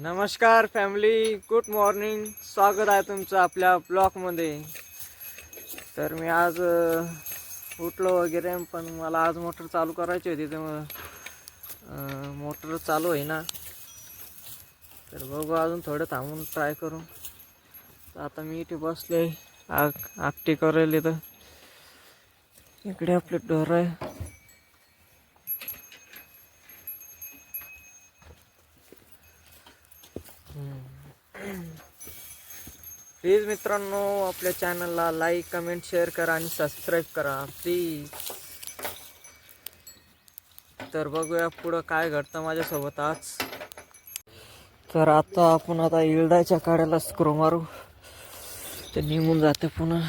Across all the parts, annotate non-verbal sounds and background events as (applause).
नमस्कार family good morning स्वागत आहे तुमचं आपल्या ब्लॉगमध्ये तर मी आज उठलो वगैरे पण मला आज मोटर चालू करायची होती तर मोटर चालू आहे ना तर बघू अजून थोडं थांबून ट्राय करू. तर आता मी इथे बसले आग आगटी करायला तर इकडे आपले डोर आहे. प्लीज मित्रांनो आपल्या चॅनलला लाईक कमेंट शेअर करा आणि सबस्क्राईब करा प्लीज. तर बघूया पुढं काय घडतं माझ्यासोबत आज. तर आता आपण आता इळदाच्या काड्याला स्क्रो मारू. ते निघून जाते पुन्हा.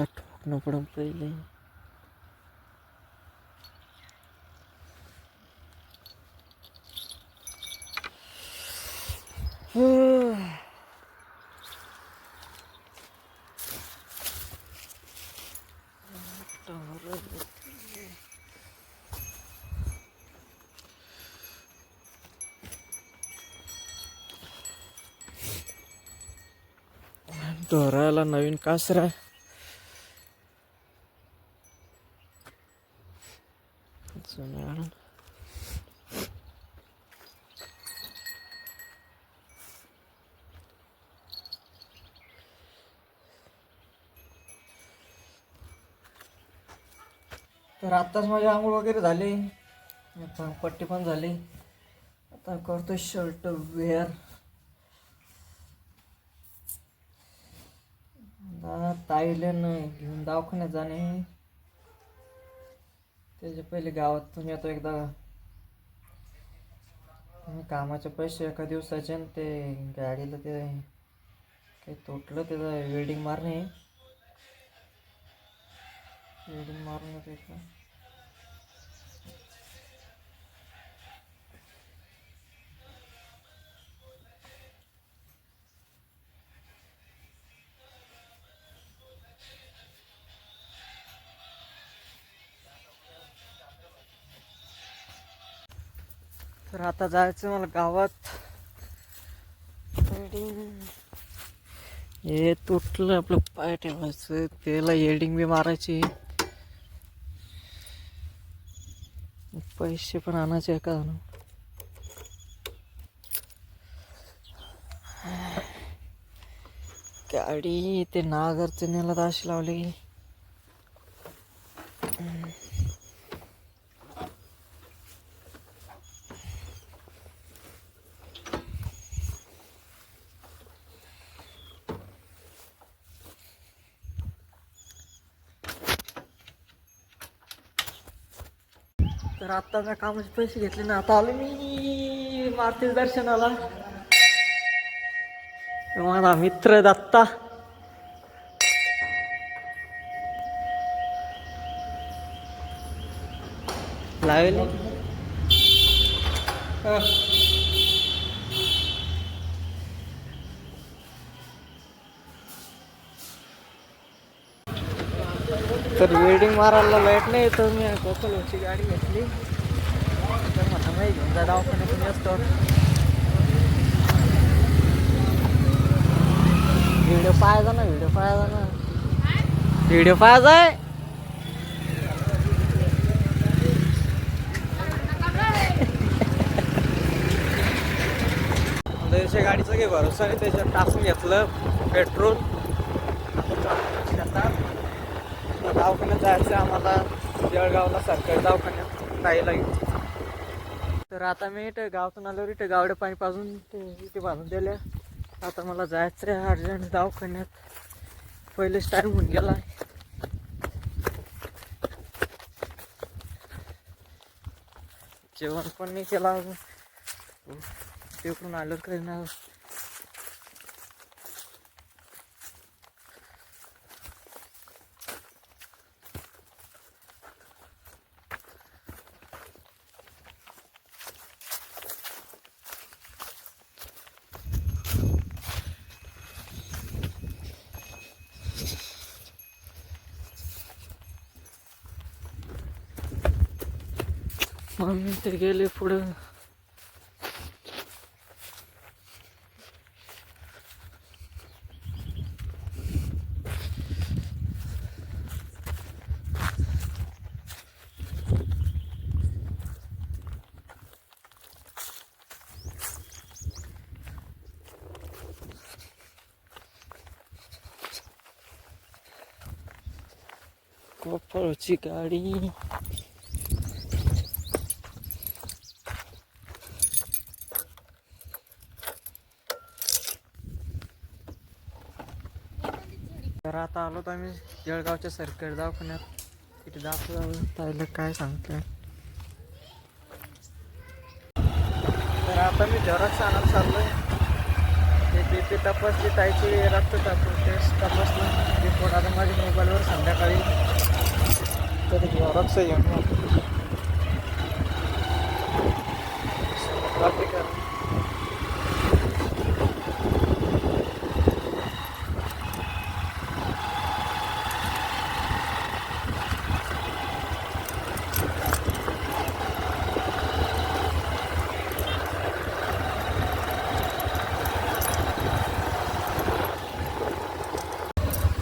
आठवणं पडून पहिले. ढोरायला नवीन कासरा. तर आत्ताच माझी आंघोळ वगैरे झाली. पट्टी पण झाली. आता करतो शर्ट वेअर ताईला घेऊन दवाखान्यात जाणे. त्याच्या पहिले गावात तुम्ही आता एकदा कामाचे पैसे एका दिवसाचे आणि ते गाडीला ते काही तुटलं त्याचं वेल्डिंग मारणे. वेल्डिंग मारून त्याचं तर आता जायचं मला गावात. वेल्डिंग हे तुटलं आपलं पाय ठेवायचं त्याला येल्डिंग बी मारायची. पैसे पण आणायचे आहे का गाडी ते नागरचं नेला तर लावली. तर आता मी कामाचे पैसे घेतले ना आता आलो मी मारुती दर्शनाला. माझा मित्र दत्ता. लावेल? तर वेल्डिंग मारायला लाइट नाही तर मी. कोकलची गाडी घेतली. तर मला नाही घेऊन जा दवाखान्यातून असतो. व्हिडिओ पाहायचा ना व्हिडिओ पाहायचा ना. व्हिडिओ पाहायचा आहे त्याच्या गाडीचा काही भरोसा नाही त्याच्यात टाकून घेतलं पेट्रोल. दवाखान्यात जायचं आम्हाला. जळगावला सरकारी दवाखान्यात ताईला तर आता मी इथं गावातून आलो इथं गावडे पाणी पाजून ते इथे बांधून दिल्या. आता मला जायचं आहे अर्जंट दवाखान्यात. पहिलेच टाईम होऊन गेला. जेवण पण नाही केला अजून. तिकडून आलं काही ना Mamita, que le pura. Copa lo chicarí. तर आता आलो तर आम्ही जळगावच्या सरकारी दवाखान्यात. तिथे दाखल ताईला काय सांगतोय. तर आता मी झेरॉक्स आणायला चाललोय. ते बी पी तपासली ताईची रक्त टाकून टेस्ट तपासलं रिपोर्ट आता माझ्या मोबाईलवर संध्याकाळी. तर झेरॉक्स घेऊन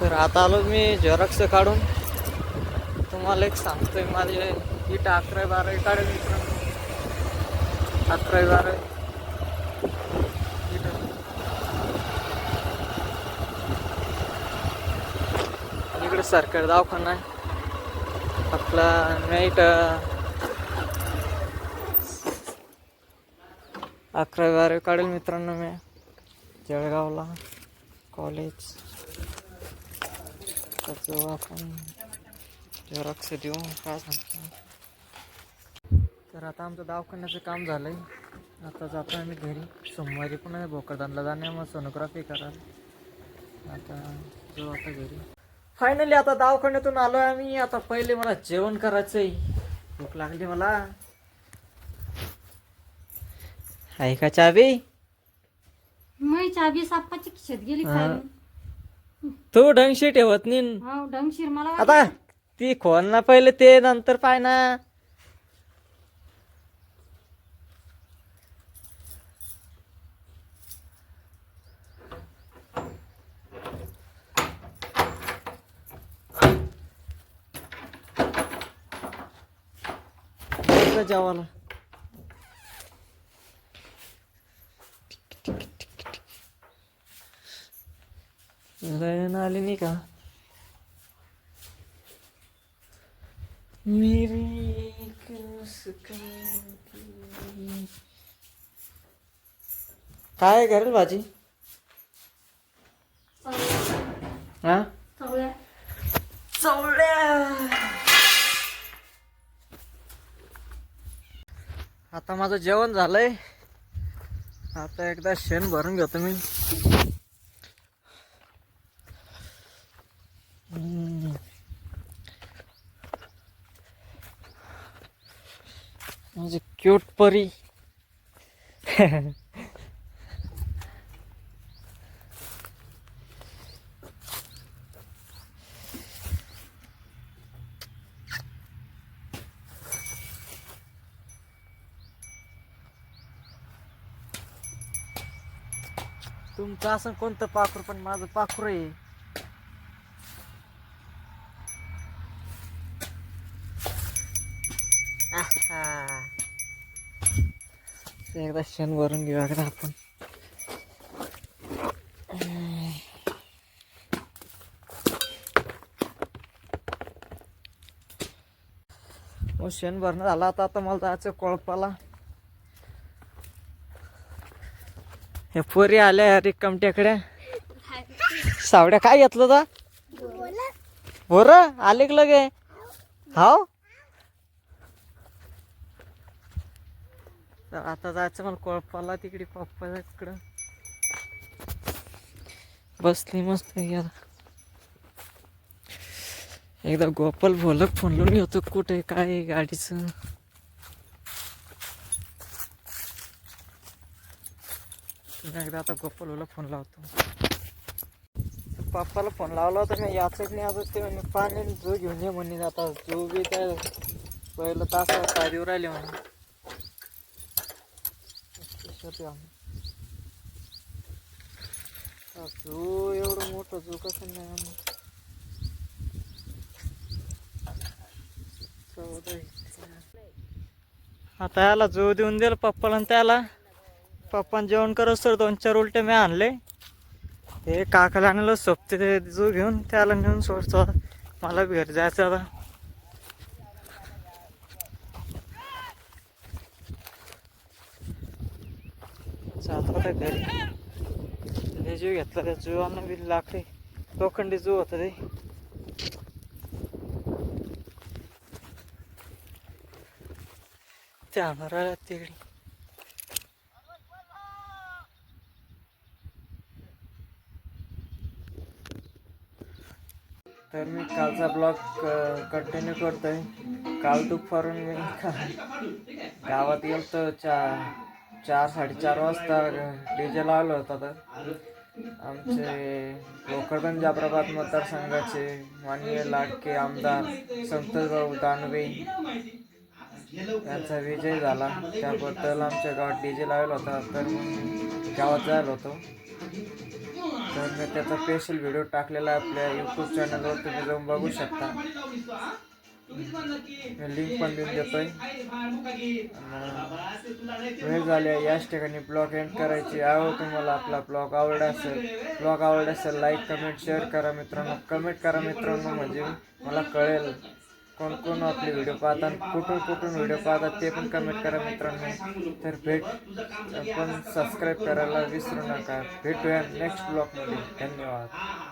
तर आता आलो मी झेरॉक्स काढून. तुम्हाला एक सांगतोय माझे इट अकरा बारावी काढेल मित्र. अकरावी बारावी. इकडे सरकारी दवाखाना आहे. आपला नाईट अकरावी बारावी काढेल मित्रांनो मी. जळगावला कॉलेज तर जेव्हा आपण झेरॉक्स देऊ काय सांगतो तर आता आमचं दवाखान्याचं काम झालंय. आता जातो आम्ही घरी. सोमवारी पुन्हा भोकरदानला जाणे मग सोनोग्राफी कराल आता जाऊ आता घरी. फायनली आता दवाखान्यातून आलोय आम्ही. आता पहिले मला जेवण करायचंय. भूक लागली मला. आहे का चाबी मी चाबी सापाची खिशात गेली. तू ढंगशी ठेवत नाही. हो डंगशीर मला आता ती खोल ना पहिले ते नंतर पाय ना. जेवायला. लाईन आली नाही का मेरी काय करेल भाजी हा आता माझं जेवण झालंय. आता एकदा शेण भरून घेतो मी हम्म. माझी क्यूट परी. तुमचं असं कोणतं पाखरू पण माझं पाखरू आहे. आहा. एकदा शेण भरून घेऊ एकदा आपण. मग शेण भरणं झालं आता आता मला जायचं कोळपाला. हे पोरी आल्या रिकामट्याकडे. सावड्या काय घेतलं का बोर? आले की लगे? हाव? तर आता जायचं मला कोळपाला तिकडे पप्पाच्या इकडं. बसली मस्त यार एकदा गोपाल भोलक फोन लावून घेतो कुठे काय आहे गाडीचं. एकदा आता गोपाल भोलक फोन लावतो. पप्पाला फोन लावला होता मी याच नाही आता ते म्हणे पाणी जो घेऊन ये म्हणे आता जो बी त्या पहिलं तास तारीवर राहिले म्हणे. कशात आहे. आम्ही? एवढं मोठं जो कसं नाही आम्ही चौदा आता याला जो देऊन दिला पप्पाला आणि त्याला. पप्पान जेवण करत सर दोन चार उलटे मी आणले. हे काकाला आणलं सोबते ते जो घेऊन त्याला नेऊन सोडतो. मला घर घरी जायचं आता. आता होता घरी लय जीव घेतला त्या जीवांना बी लाकडे लोखंडी जीव होता ते त्या मराला तिकडे तर मी कालचा ब्लॉग कंटिन्यू करतोय. काल दुपारून मी (laughs) गावात गेलो तर चा चार साडेचार वाजता डीजे लावला होता तर आमचे भोकरदन जाफराबाद मतदारसंघाचे माननीय लाडके आमदार संतोषभाऊ दानवे यांचा विजय झाला. त्याबद्दल आमच्या गावात डीजे लावला होता. तर मी गावात जायला होतो. तर मी त्याचा स्पेशल व्हिडिओ टाकलेला आहे आपल्या यूट्यूब चॅनलवर तुम्ही जाऊन बघू शकता. लिंक पण देऊन देतोय. वेळ झाली आहे. याच ठिकाणी ब्लॉग एंड करायची. आवड तुम्हाला आपला ब्लॉग आवडला असेल ब्लॉग आवडला असेल लाईक कमेंट शेअर करा मित्रांनो. कमेंट करा मित्रांनो म्हणजे मला कळेल कोण कोण आपले व्हिडिओ पाहतात कुठून कुठून व्हिडिओ पाहतात ते पण कमेंट करा मित्रांनो. तर भेट पण सबस्क्राईब करायला विसरू नका. भेटूया नेक्स्ट ब्लॉगमध्ये धन्यवाद.